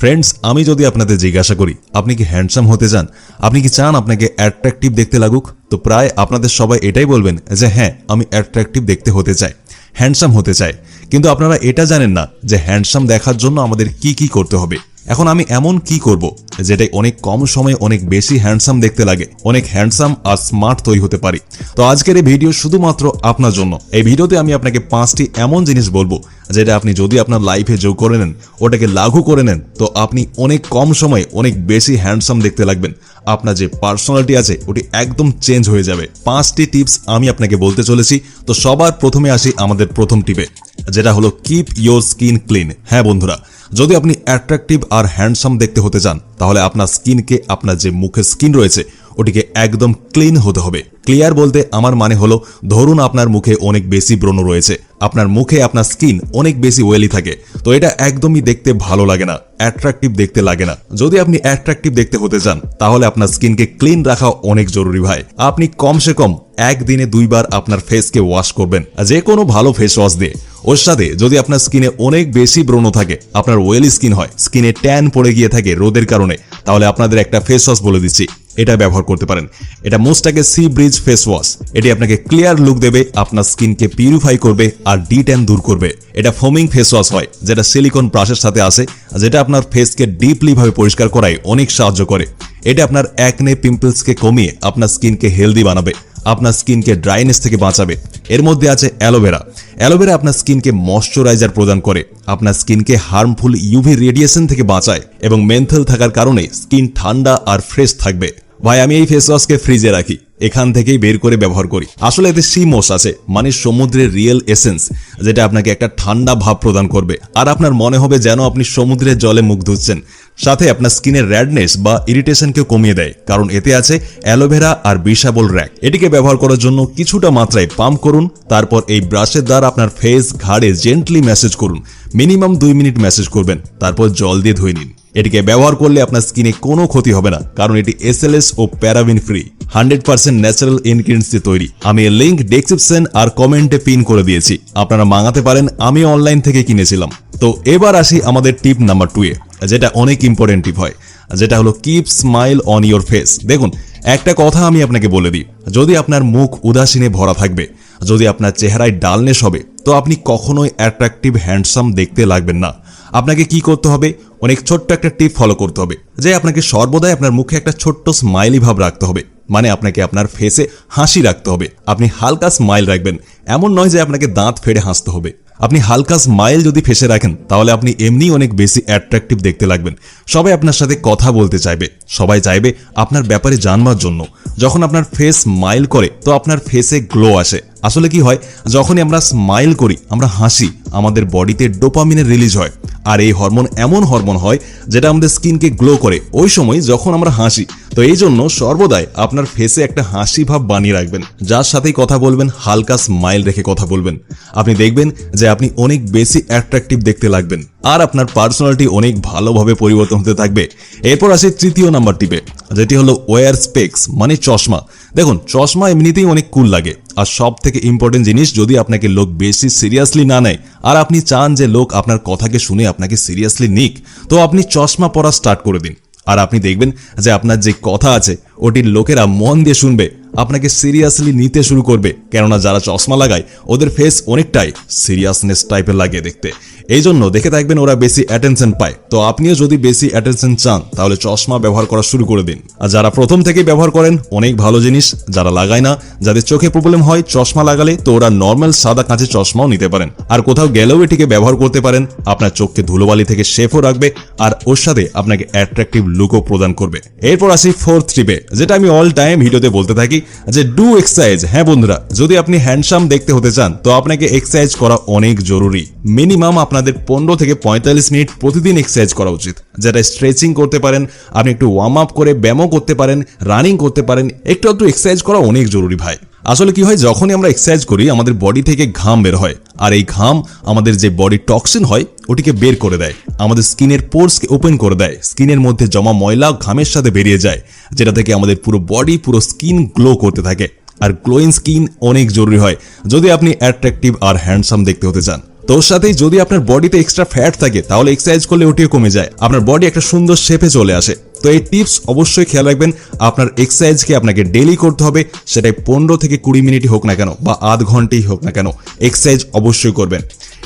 Friends আমি যদি আপনাদের জিজ্ঞাসা করি, আপনি কি হ্যান্ডসাম হতে চান? আপনি কি চান আপনাকে অ্যাট্রাকটিভ দেখতে লাগুক? তো প্রায় আপনাদের সবাই এটাই বলবেন যে হ্যাঁ আমি অ্যাট্রাকটিভ দেখতে হতে চাই হ্যান্ডসাম হতে চাই। কিন্তু আপনারা এটা জানেন না যে হ্যান্ডসাম দেখার জন্য আমাদের কি কি করতে হবে। এখন আমি এমন কি করব? যেটা অনেক কম সময়ে অনেক বেশি হ্যান্ডসাম দেখতে লাগে, অনেক হ্যান্ডসাম আর স্মার্ট তৈরি হতে পারি। তো আজকের এই ভিডিও শুধুমাত্র আপনার জন্য। এই ভিডিওতে আমি আপনাকে পাঁচটি এমন জিনিস বলব, যেটা আপনি যদি আপনার লাইফে যোগ করে নেন, ওটাকে লাগু করে নেন, তো আপনি অনেক কম সময়ে অনেক বেশি হ্যান্ডসাম দেখতে লাগবেন। আপনার যে পার্সোনালিটি আছে, ওটি একদম চেঞ্জ হয়ে যাবে। পাঁচটি টিপস আমি আপনাকে বলতে চলেছি, তো সবার প্রথমে আসি আমাদের প্রথম টিপে যেটা হলো কিপ ইয়োর স্কিন ক্লিন হ্যাঁ বন্ধুরা, যদি আপনি অ্যাট্রাকটিভ আর হ্যান্ডসাম দেখতে হতে চান, তাহলে আপনার স্কিনকে, আপনার যে মুখের স্কিন রয়েছে, ওটিকে একদম ক্লিন হতে হবে। ক্লিয়ার বলতে আমার মানে হলো, ধরুন আপনার মুখে অনেক বেশি ব্রণ রয়েছে, আপনার মুখে আপনার স্কিন অনেক বেশি ওয়েলি থাকে, তো এটা একদমই দেখতে ভালো লাগে না অ্যাট্রাকটিভ দেখতে লাগে না। যদি আপনি অ্যাট্রাকটিভ দেখতে হতে চান, তাহলে আপনার স্কিনকে ক্লিন রাখা অনেক জরুরি ভাই। আপনি কমসে কম একদিনে দুইবার আপনার ফেসকে ওয়াশ করবেন যে কোনো ভালো ফেস ওয়াশ দিয়ে। ওর সাথে যদি আপনার স্কিনে অনেক বেশি ব্রণ থাকে, আপনার ওয়েলি স্কিন হয়, স্কিনে ট্যান পড়ে গিয়ে থাকে রোদের কারণে, তাহলে আপনাদের একটা ফেস ওয়াশ বলে দিচ্ছি। এটা ব্যবহার করতে পারেন। এটা মোস্টাকে সি ব্রিজ ফেস ওয়াশ এটি আপনাকে ক্লিয়ার লুক দেবে, আপনার স্কিনকে পিউরিফাই করবে আর ডি ট্যান দূর করবে। এটা ফোমিং ফেস ওয়াশ হয়, যেটা সিলিকন ব্রাশের সাথে আসে, যেটা আপনার ফেসকে ডিপলি ভাবে পরিষ্কার করায় অনেক সাহায্য করে। এটা আপনার একনে পিম্পলসকে কমিয়ে আপনার স্কিনকে হেলদি বানাবে, আপনার স্কিনকে ড্রাইনেস থেকে বাঁচাবে। এর মধ্যে আছে অ্যালোভেরা অ্যালোভেরা আপনার স্কিনকে ময়শ্চারাইজার প্রদান করে, আপনার স্কিনকে হার্মফুল ইউভি রেডিয়েশন থেকে বাঁচায় এবং মেন্থাল থাকার কারণে স্কিন ঠান্ডা আর ফ্রেশ থাকবে। ভাই, আমি এই ফেস ওয়াশকে ফ্রিজে রাখি, এখান থেকেই বের করে ব্যবহার করি। আসলে এতে সিমোস আছে মানে সমুদ্রের রিয়েল এসেন্স যেটা আপনাকে একটা ঠান্ডা ভাব প্রদান করবে। আর আপনার মনে হবে যেন আপনি সমুদ্রের জলে মুখ ধুচ্ছেন সাথে আপনার স্কিনের র্যাডনেস বা ইরিটেশনকে কমিয়ে দেয়, কারণ এতে আছে অ্যালোভেরা আর বিশাবল র্যাক। এটিকে ব্যবহার করার জন্য কিছুটা মাত্রায় পাম্প করুন, তারপর এই ব্রাশের দ্বারা আপনার ফেস ঘাড়ে জেন্টলি ম্যাসেজ করুন। মিনিমাম দুই মিনিট ম্যাসেজ করবেন, তারপর জল দিয়ে ধুয়ে নিন। এটিকে ব্যবহার করলে আপনার স্কিনে কোনো ক্ষতি হবে না, কারণ এটি এসএলএস ও paraben free, hundred percent natural ingredients দিয়ে তৈরি। আমি এর লিঙ্ক ডেসক্রিপশন আর কমেন্টে পিন করে দিয়েছি। আপনারা মাঙাতে পারেন, আমি অনলাইন থেকে কিনেছিলাম। তো এবার আসি আমাদের টিপ নাম্বার টু এ যেটা অনেক ইম্পর্টেন্ট হয় যেটা হলো keep smile on your face দেখুন, একটা কথা আমি আপনাকে বলে দিই, যদি আপনার মুখ উদাসীনে ভরা থাকবে, যদি আপনার চেহারায় ডালনেস হবে, তো আপনি কখনোই অ্যাট্রাকটিভ হ্যান্ডসাম দেখতে লাগবেন না। আপনাকে কি করতে হবে? অনেক ছোট্ট একটা টিপ ফলো করতে হবে, যে আপনাকে সর্বদাই আপনার মুখে একটা ছোট্ট স্মাইলি ভাব রাখতে হবে মানে আপনাকে আপনার ফেসে হাসি রাখতে হবে। আপনি হালকা স্মাইল রাখবেন, এমন নয় যে আপনাকে দাঁত ফেড়ে হাসতে হবে। আপনি হালকা স্মাইল যদি ফেসে রাখেন, তাহলে আপনি এমনি অনেক বেশি অ্যাট্রাকটিভ দেখতে লাগবেন। সবাই আপনার সাথে কথা বলতে চাইবে। সবাই চাইবে আপনার ব্যাপারে জানবার জন্য। যখন আপনার ফেস স্মাইল করে, তো আপনার ফেসে গ্লো আসে। আসলে কি হয়, যখনই আমরা স্মাইল করি, আমরা হাসি, আমাদের বডিতে ডোপামিনের রিলিজ হয়। আর এই হরমোন এমন হরমোন হয় যেটা আমাদের স্কিনকে গ্লো করে। ওই সময় যখন আমরা হাসি, তো এই জন্য সর্বদাই আপনার ফেসে একটা হাসি ভাব বানিয়ে রাখবেন। যার সাথেই কথা বলবেন, হালকা স্মাইল রেখে কথা বলবেন। আপনি দেখবেন যে আপনি অনেক বেশি অ্যাট্রাকটিভ দেখতে লাগবেন। আর আপনার পার্সোনালিটি অনেক ভালোভাবে পরিবর্তন হতে থাকবে। এরপর আসে তৃতীয় নাম্বার টিপে যেটি হলো ওয়ার স্পেক্স মানে চশমা। দেখুন, চশমা এমনিতেই অনেক কুল লাগে। আর সব থেকে ইম্পর্টেন্ট জিনিস, যদি আপনাকে লোক বেশি সিরিয়াসলি না নেয়, আর আপনি চান যে লোক আপনার কথাকে শুনে আপনাকে সিরিয়াসলি নিক, তো আপনি চশমা পরা স্টার্ট করে দিন। আর আপনি দেখবেন যে আপনার যে কথা আছে, ওটির লোকেরা মন দিয়ে শুনবে। আপনাকে সিরিয়াসলি নিতে শুরু করবে। কেননা যারা চশমা লাগায়, ওদের ফেস অনেকটাই সিরিয়াসনেস টাইপের লাগে দেখতে। এই জন্য দেখে থাকবেন ওরা বেশি অ্যাটেনশন পায়। তো আপনিও যদি বেশি অ্যাটেনশন চান, তাহলে চশমা ব্যবহার করা শুরু করে দিন। আর যারা প্রথম থেকে ব্যবহার করেন, অনেক ভালো জিনিস। যারা লাগায় না, যাদের চোখে প্রবলেম হয়, চশমা লাগালে তো ওরা নর্মাল সাদা কাঁচে চশমাও নিতে পারেন। আর কোথাও গেলেও এটিকে ব্যবহার করতে পারেন। আপনার চোখকে ধুলোবালি থেকে সেফও রাখবে, আর ওর সাথে আপনাকে অ্যাট্রাকটিভ লুকও প্রদান করবে। এরপর আসি ফোর্থ ট্রিপে যেটা আমি অল টাইম ভিডিওতে বলতে থাকি। যে ডু এক্সারসাইজ হ্যাঁ বন্ধুরা, যদি আপনি হ্যান্ডসাম দেখতে হতে চান, তো আপনাকে এক্সারসাইজ করা অনেক জরুরি। মিনিমাম আপনাদের পনেরো থেকে পঁয়তাল্লিশ মিনিট প্রতিদিন এক্সারসাইজ করা উচিত। যেটা স্ট্রেচিং করতে পারেন, আপনি একটু ওয়ার্ম আপ করে ব্যায়ামও করতে পারেন রানিং করতে পারেন, একটু একটু এক্সারসাইজ করা অনেক জরুরি ভাই। আসলে কি হয়, যখনই আমরা এক্সারসাইজ করি, আমাদের বডি থেকে ঘাম বের হয়। আর এই ঘাম আমাদের যে বডি টক্সিন হয়, ওটিকে বের করে দেয়। আমাদের স্কিনের পোর্সকে ওপেন করে দেয়। স্কিনের মধ্যে জমা ময়লা ঘামের সাথে বেরিয়ে যায়, যেটা থেকে আমাদের পুরো বডি পুরো স্কিন গ্লো করতে থাকে। আর গ্লোয়িং স্কিন অনেক জরুরি হয়, যদি আপনি অ্যাট্রাকটিভ আর হ্যান্ডসাম দেখতে হতে চান। তো ওর সাথেই যদি আপনার বডিতে এক্সট্রা ফ্যাট থাকে, তাহলে এক্সারসাইজ করলে ওটিও কমে যায়। আপনার বডি একটা সুন্দর শেপে চলে আসে। তো এই টিপস অবশ্যই খেয়াল রাখবেন। আপনার এক্সারসাইজকে আপনাকে ডেলি করতে হবে, সেটাই পনেরো থেকে কুড়ি মিনিটই হোক না কেন, বা আধ ঘন্টাই হোক না কেন এক্সারসাইজ অবশ্যই করবেন।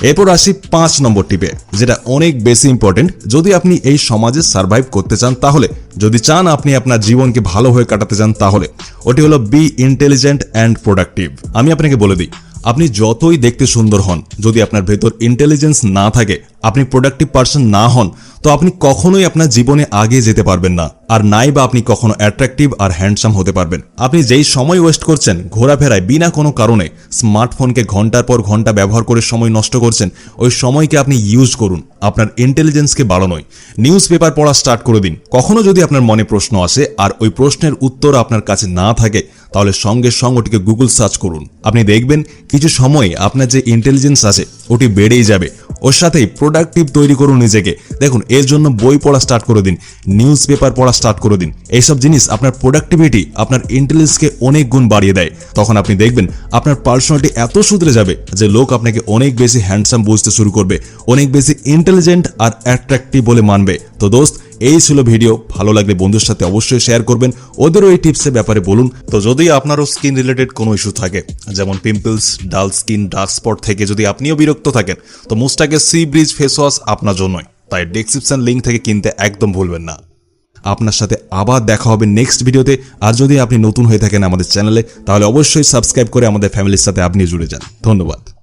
এরপর আসি পাঁচ নম্বর টিপে যেটা অনেক বেশি ইম্পর্টেন্ট যদি আপনি এই সমাজে সার্ভাইভ করতে চান, তাহলে, যদি চান আপনি আপনার জীবনকে ভালোভাবে কাটাতে চান, তাহলে, ওটি হলো বি ইন্টেলিজেন্ট অ্যান্ড প্রোডাক্টিভ আমি আপনাকে বলে দিই, আপনি যতই দেখতে সুন্দর হন, যদি আপনার ভেতর ইন্টেলিজেন্স না থাকে আপনি প্রোডাক্টিভ পার্সন না হন, তো আপনি কখনোই আপনার জীবনে আগে যেতে পারবেন না। আর নাই বা আপনি কখনো অ্যাট্রাকটিভ আর হ্যান্ডসাম হতে পারবেন। আপনি যেই সময় ওয়েস্ট করছেন, ঘোরাফেরায় বিনা কোনো কারণে স্মার্টফোনকে ঘণ্টার পর ঘণ্টা ব্যবহার করে সময় নষ্ট করছেন, ওই সময়কে আপনি ইউজ করুন। আপনার ইন্টেলিজেন্সকে বাড়ানোয়। নিউজ পেপার পড়া স্টার্ট করে দিন। কখনো যদি আপনার মনে প্রশ্ন আসে আর ওই প্রশ্নের উত্তর আপনার কাছে না থাকে, তাহলে সঙ্গে সঙ্গে ওটিকে গুগল সার্চ করুন। আপনি দেখবেন, কিছু সময় আপনার যে ইন্টেলিজেন্স আছে, ওটি বেড়েই যাবে। ওর সাথেই প্রোডাক্টিভ তৈরি করুন নিজেকে। দেখুন, এর জন্য বই পড়া স্টার্ট করে দিন নিউজ পেপার পড়া স্টার্ট করে দিন। এইসব জিনিস আপনার প্রোডাক্টিভিটি আপনার ইন্টেলিজেন্সকে অনেক গুণ বাড়িয়ে দেয়। তখন আপনি দেখবেন, আপনার পার্সোনালিটি এত সুধরে যাবে যে লোক আপনাকে অনেক বেশি হ্যান্ডসাম বুঝতে শুরু করবে, অনেক বেশি ইন্টেলিজেন্ট আর অ্যাট্রাক্টিভ বলে মানবে। তো দোস্ত এই ছিল ভিডিও। ভালো লাগলে বন্ধুর সাথে অবশ্যই শেয়ার করবেন। ওদেরও এই টিপসের ব্যাপারে বলুন। তো যদি আপনারও স্কিন রিলেটেড কোনো ইস্যু থাকে, যেমন পিম্পলস ডাল স্কিন ডার্ক স্পট থেকে যদি আপনিও বিরক্ত থাকেন, তো মুস্টাকে সি ব্রিজ ফেস ওয়াশ আপনার জন্যই। তাই ডেসক্রিপশন লিঙ্ক থেকে কিনতে একদম ভুলবেন না। আপনার সাথে আবার দেখা হবে নেক্সট ভিডিওতে আর যদি আপনি নতুন হয়ে থাকেন আমাদের চ্যানেলে তাহলে অবশ্যই সাবস্ক্রাইব করে আমাদের ফ্যামিলির সাথে আপনি জুড়ে যান। ধন্যবাদ।